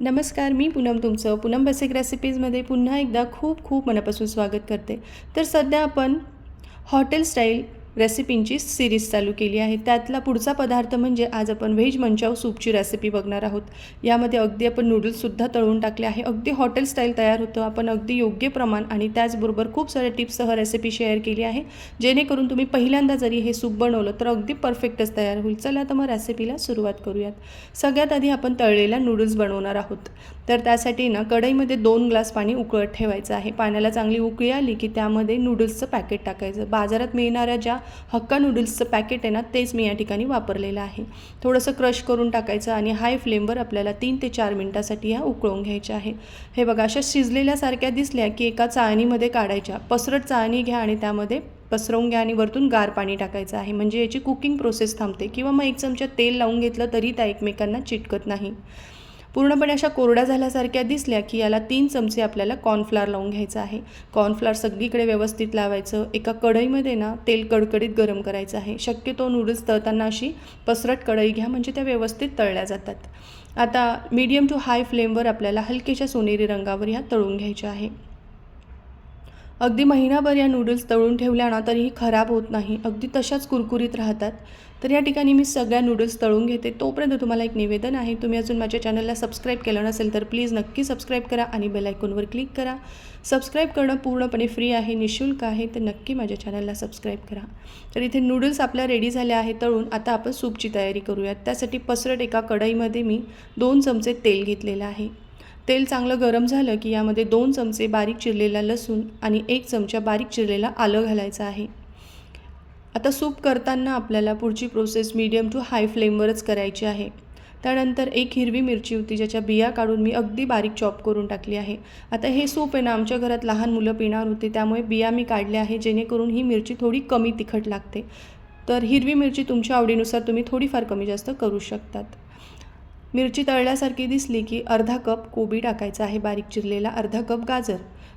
नमस्कार मी पूनम तुमचं पूनम बसेक रेसिपीजमध्ये पुन्हा एकदा खूप खूप मनापासून स्वागत करते. तर सध्या आपण हॉटेल स्टाईल रेसिपींची सिरीज चालू केली आहे. त्यातला पुढचा पदार्थ म्हणजे आज आपण व्हेज मंचाव सूपची रेसिपी बघणार आहोत. यामध्ये अगदी आपण नूडल्ससुद्धा तळून टाकले आहे. अगदी हॉटेल स्टाईल तयार होतं. आपण अगदी योग्य प्रमाण आणि त्याचबरोबर खूप साऱ्या टिप्ससह रेसिपी शेअर केली आहे. जेणेकरून तुम्ही पहिल्यांदा जरी हे सूप बनवलं तर अगदी परफेक्टच तयार होईल. चला तर मग रेसिपीला सुरुवात करूयात. सगळ्यात आधी आपण तळलेल्या नूडल्स बनवणार आहोत. तर त्यासाठी ना कढईमध्ये दोन ग्लास पाणी उकळत ठेवायचं आहे. पाण्याला चांगली उकळी आली की त्यामध्ये नूडल्सचं पॅकेट टाकायचं. बाजारात मिळणाऱ्या ज्या हक्का नूडल्सचं पॅकेट आहे ना तेच मी या ठिकाणी वापरलेलं आहे. थोडंसं क्रश करून टाकायचं आणि हाय फ्लेमवर आपल्याला तीन ते चार मिनटासाठी ह्या उकळून घ्यायच्या आहे हे बघा अशा शिजलेल्यासारख्या दिसल्या की एका चाळणीमध्ये काढायच्या. पसरट चाळणी घ्या आणि त्यामध्ये पसरवून घ्या आणि वरतून गार पाणी टाकायचं आहे. म्हणजे याची कुकिंग प्रोसेस थांबते किंवा मग एक चमचा तेल लावून घेतलं तरी त्या एकमेकांना चिटकत नाही. पूर्णपणे अशा कोरड्या झाल्यासारख्या दिसल्या की याला तीन चमचे आपल्याला कॉर्नफ्लावर लावून घ्यायचं आहे. कॉर्नफ्लावर सगळीकडे व्यवस्थित लावायचं. एका कढईमध्ये ना तेल कडकडीत गरम करायचं आहे. शक्यतो नूडल्स तळताना अशी पसरट कढई घ्या म्हणजे त्या व्यवस्थित तळल्या जातात. आता मीडियम टू हाय फ्लेमवर आपल्याला हलकेच्या सोनेरी रंगावर ह्या तळून घ्यायच्या आहे. अगदी महिनाभर या नूडल्स तळून ठेवल्या ना तरीही खराब होत नाही. अगदी तशाच कुरकुरीत राहतात. तर या ठिकाणी मी सगळ्या नूडल्स तळून घेते. तोपर्यंत तुम्हाला एक निवेदन आहे तुम्ही अजून माझ्या चॅनलला सबस्क्राईब केलं नसेल तर प्लीज नक्की सबस्क्राईब करा आणि बेलायकॉनवर क्लिक करा. सबस्क्राईब करणं पूर्णपणे फ्री आहे निशुल्क आहे तर नक्की माझ्या चॅनलला सबस्क्राईब करा. तर इथे नूडल्स आपल्या रेडी झाल्या आहेत तळून. आता आपण सूपची तयारी करूयात. त्यासाठी पसरट एका कढईमध्ये मी दोन चमचे तेल घेतलेलं आहे. तेल चांगलं गरम झालं की यामध्ये दोन चमचे बारीक चिरलेला लसूण आणि एक चमचा बारीक चिरलेला आलं घालायचं आहे. आता सूप करताना आपल्याला पुढची प्रोसेस मीडियम टू हाय फ्लेमवरच करायची आहे. त्यानंतर एक हिरवी मिरची होती ज्याच्या बिया काढून मी अगदी बारीक चॉप करून टाकली आहे. आता हे सूप आहे ना आमच्या घरात लहान मुलं पिणार होते त्यामुळे बिया मी काढल्या आहे जेणेकरून ही मिरची थोडी कमी तिखट लागते. तर हिरवी मिरची तुमच्या आवडीनुसार तुम्ही थोडीफार कमी जास्त करू शकतात. मिरची तळल्यासारखी दिसली की अर्धा कप कोबी टाकायचा आहे बारीक चिरलेला अर्धा कप गाजर.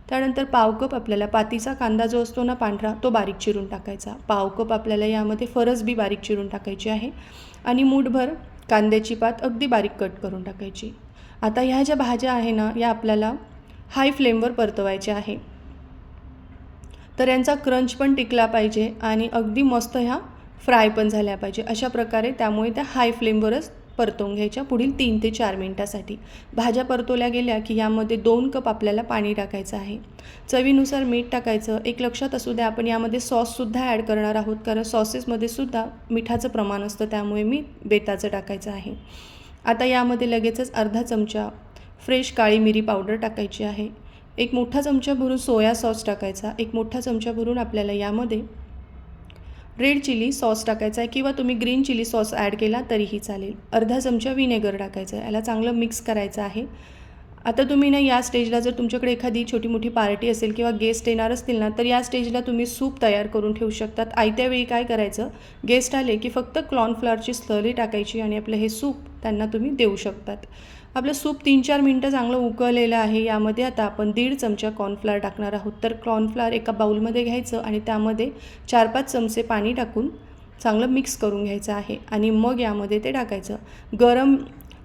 त्यानंतर पाव कप आपल्याला पातीचा कांदा जो असतो ना पांढरा तो बारीक चिरून टाकायचा. पाव कप आपल्याला यामध्ये फरस बी बारीक चिरून टाकायची आहे आणि मूठभर कांद्याची पात अगदी बारीक कट करून टाकायची. आता ह्या ज्या भाज्या आहे ना या आपल्याला हाय फ्लेमवर परतवायच्या आहे. तर यांचा क्रंच पण टिकला पाहिजे आणि अगदी मस्त ह्या फ्राय पण झाल्या पाहिजे. अशा प्रकारे त्यामुळे त्या हाय फ्लेमवरच परतवून घ्यायच्या पुढील तीन ते चार मिनटासाठी. भाज्या परतवल्या गेल्या की यामध्ये दोन कप आपल्याला पाणी टाकायचं आहे. चवीनुसार मीठ टाकायचं. एक लक्षात असू द्या आपण यामध्ये सॉससुद्धा ॲड करणार आहोत कारण सॉसेसमध्ये सुद्धा मिठाचं प्रमाण असतं त्यामुळे मी बेताचं टाकायचं आहे. आता यामध्ये लगेचच अर्धा चमचा फ्रेश काळी मिरी पावडर टाकायची आहे. एक मोठा चमचा भरून सोया सॉस टाकायचा. एक मोठा चमचा भरून आपल्याला यामध्ये रेड चिली सॉस टाकायचा आहे किंवा तुम्ही ग्रीन चिली सॉस ॲड केला तरीही चालेल. अर्धा चमचा विनेगर टाकायचा आहे. याला चांगलं मिक्स करायचं आहे. आता तुम्ही ना या स्टेजला जर तुमच्याकडे एखादी छोटी मोठी पार्टी असेल किंवा गेस्ट येणार असतील ना तर या स्टेजला तुम्ही सूप तयार करून ठेवू शकतात. आयत्या वेळी काय करायचं? गेस्ट आले की फक्त कॉर्नफ्लॉवरची स्लरी टाकायची आणि आपलं हे सूप त्यांना तुम्ही देऊ शकतात. आपलं सूप तीन चार मिनटं चांगलं उकळलेलं आहे. यामध्ये आता आपण दीड चमचा कॉर्नफ्लावर टाकणार आहोत. तर कॉर्नफ्लावर एका बाऊलमध्ये घ्यायचं आणि त्यामध्ये चार पाच चमचे पाणी टाकून चांगलं मिक्स करून घ्यायचं आहे. आणि मग यामध्ये ते टाकायचं. गरम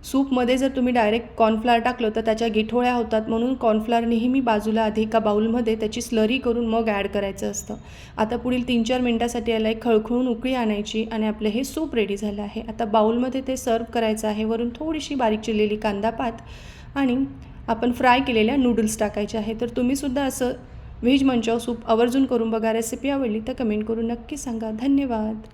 सूपमध्ये जर तुम्ही डायरेक्ट कॉर्नफ्लावर टाकलं तर त्याच्या गिठोळ्या होतात म्हणून कॉर्नफ्लावर नेहमी बाजूला आधी एका बाऊलमध्ये त्याची स्लरी करून मग ॲड करायचं असतं. आता पुढील तीन चार मिनटासाठी याला एक खळखळून उकळी आणायची आणि आपलं हे सूप रेडी झालं आहे. आता बाऊलमध्ये ते सर्व करायचं आहे. वरून थोडीशी बारीक चिरलेली कांदा पात आणि आपण फ्राय केलेल्या नूडल्स टाकायचे आहे. तर तुम्हीसुद्धा असं व्हेज मंचाव सूप आवर्जून करून बघा. रेसिपी आवडली तर कमेंट करून नक्की सांगा. धन्यवाद.